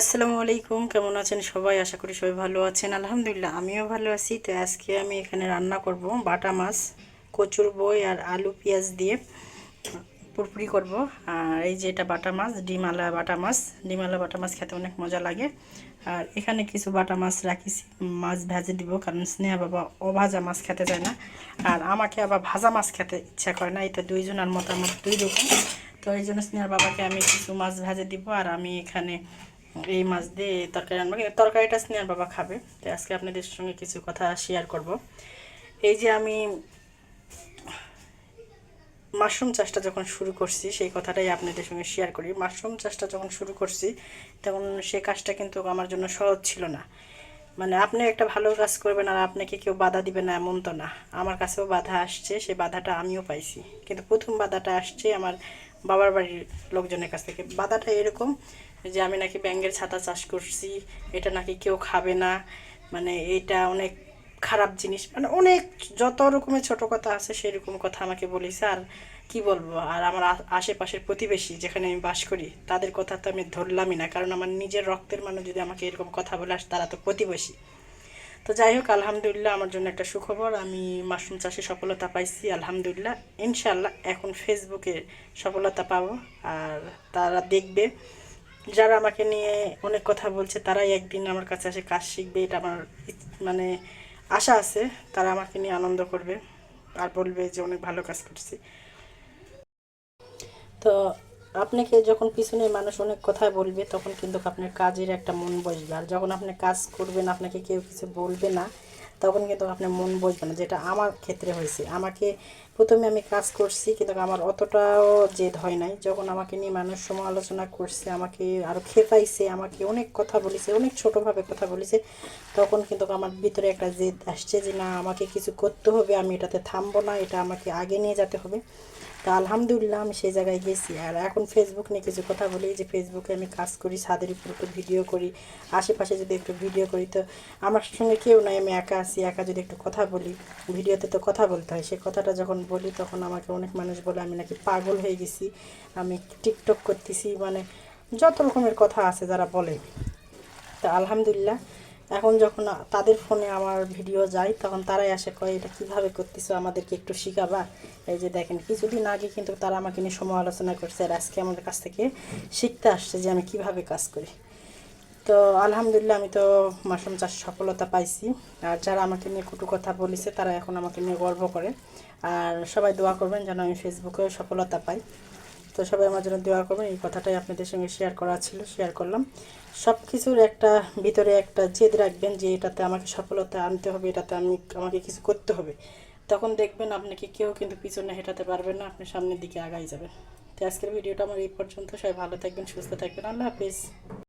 আসসালামু আলাইকুম, কেমন আছেন সবাই? আশা করি সবাই ভালো আছেন। আলহামদুলিল্লাহ, আমিও ভালো আছি। তো আজকে আমি এখানে রান্না করব বাটা মাছ, কচুর বই আর আলু পেঁয়াজ দিয়ে। পুরপুরি করব। আর এই যে এটা বাটা মাছ ডিমালা বাটা মাছ। ডিমালা বাটা মাছ খেতে অনেক মজা লাগে। আর এখানে কিছু বাটা মাছ রাখিছি, মাছ ভেজে দিব, কারণ স্নেহা বাবা অভাজা মাছ খেতে চায় না। আর আমাকে আবার ভাজা মাছ খেতে ইচ্ছা করে না, এটা দুইজনের মতামত, দুই রকম। তো এই জন্য স্নেহার বাবাকে আমি কিছু মাছ ভেজে দিব, আর আমি এখানে এই মাছ দিয়ে তরকারি রান্না কিন্তু তরকারিটা স্নেহার বাবা খাবে, তো আজকে আপনাদের সঙ্গে কিছু কথা শেয়ার করব। এই যে আমি মাশরুম চাষটা যখন শুরু করছি, সেই কথাটাই আপনাদের সঙ্গে শেয়ার করি। মাশরুম চাষটা যখন শুরু করছি, তখন সে কাজটা কিন্তু আমার জন্য সহজ ছিল না। মানে আপনি একটা ভালো কাজ করবেন আর আপনাকে কেউ বাধা দিবে না, এমন তো না। আমার কাছেও বাধা আসছে সেই বাধাটা আমিও পাইছি। কিন্তু প্রথম বাধাটা আসছে আমার বাবার বাড়ির লোকজনের কাছ থেকে। বাধাটা এরকম যে আমি নাকি ব্যাঙ্গের ছাতা চাষ করছি, এটা নাকি কেউ খাবে না। মানে এটা অনেক খারাপ জিনিস। মানে অনেক, যত রকমের ছোট কথা আছে সেরকম কথা আমাকে বলেছে আর কি বলব? আর আমার আশেপাশের প্রতিবেশী যেখানে আমি বাস করি, তাদের কথা তো আমি ধরলামই না। কারণ আমার নিজের রক্তের মানুষ যদি আমাকে এরকম কথা বলে আসে, তারা তো প্রতিবেশী। তো যাই হোক, আলহামদুলিল্লাহ আমার জন্য একটা সুখবর। আমি মাশরুম চাষে সফলতা পাইছি, আলহামদুলিল্লাহ। ইনশাল্লাহ এখন ফেসবুকে সফলতা পাবো। আর তারা দেখবে। যারা আমাকে নিয়ে অনেক কথা বলছে, তারাই একদিন আমার কাছে আসে কাজ শিখবে, এটা আমার মানে আশা আছে, তারা আমাকে নিয়ে আনন্দ করবে আর বলবে যে অনেক ভালো কাজ করছি। তো আপনাকে যখন পিছনে মানুষ অনেক কথা বলবে, তখন কিন্তু আপনার কাজের একটা মন বসবে। আর যখন আপনি কাজ করবেন, আপনাকে কেউ কিছু বলবে না, তখন কিন্তু আপনার মন বসবে না, যেটা আমার ক্ষেত্রে হয়েছে। আমাকে প্রথমে আমি কাজ করছি, কিন্তু আমার অতটাও জেদ হয় নাই। যখন আমাকে নিয়ে মানুষ সমালোচনা করছে, আমাকে আরও খেপাইছে, আমাকে অনেক কথা বলেছে, অনেক ছোটোভাবে কথা বলেছে, তখন কিন্তু আমার ভিতরে একটা জেদ আসছে যে, না, আমাকে কিছু করতে হবে, আমি এটাতে থামবো না, এটা আমাকে আগে নিয়ে যেতে হবে। তা আলহামদুলিল্লাহ আমি সেই জায়গায় গেছি। আর এখন ফেসবুক নিয়ে কিছু কথা বলি, যে ফেসবুকে আমি কাজ করি, ছাদের উপর একটু ভিডিও করি, আশেপাশে যদি একটু ভিডিও করি, তো আমার সঙ্গে কেউ নাই, আমি একা আছি, একা যদি একটু কথা বলি, ভিডিওতে তো কথা বলতে হয়, সে কথাটা যখন বলি, তখন আমাকে অনেক মানুষ বলে, আমি নাকি পাগল হয়ে গেছি, আমি টিকটক করতেছি। মানে যত রকমের কথা আছে যারা বলে। তা আলহামদুলিল্লাহ, এখন যখন তাদের ফোনে আমার ভিডিও যায়, তখন তারাই আসে, কয়, এটা কীভাবে করতেছো? আমাদেরকে একটু শিখাবা। এই যে দেখেন, কিছুদিন আগে কিন্তু তারা আমাকে নিয়ে সমালোচনা করছে, আর আজকে আমাদের কাছ থেকে শিখতে আসছে যে আমি কীভাবে কাজ করি। তো আলহামদুলিল্লাহ আমি তো মাশরুম চাষ সফলতা পাইছি। আর যারা আমাকে নিয়ে কটু কথা বলেছে, তারা এখন আমাকে নিয়ে গর্ব করে। আর সবাই দোয়া করবেন যেন আমি ফেসবুকে সফলতা পাই। তো সবাই আমার জন্য দোয়া করবেন, এই কথাটাই আপনাদের সঙ্গে শেয়ার করা ছিল শেয়ার করলাম। সব কিছুর একটা ভিতরে একটা জেদ রাখবেন যে এটাতে আমাকে সফলতা আনতে হবে, এটাতে আমি আমাকে কিছু করতে হবে। তখন দেখবেন আপনাকে কেউ কিন্তু পিছনে হেঁটাতে পারবেন না, আপনি সামনের দিকে আগাই যাবেন। তো আজকের ভিডিওটা আমার এই পর্যন্ত। সবাই ভালো থাকবেন, সুস্থ থাকবেন। আল্লাহ হাফিজ।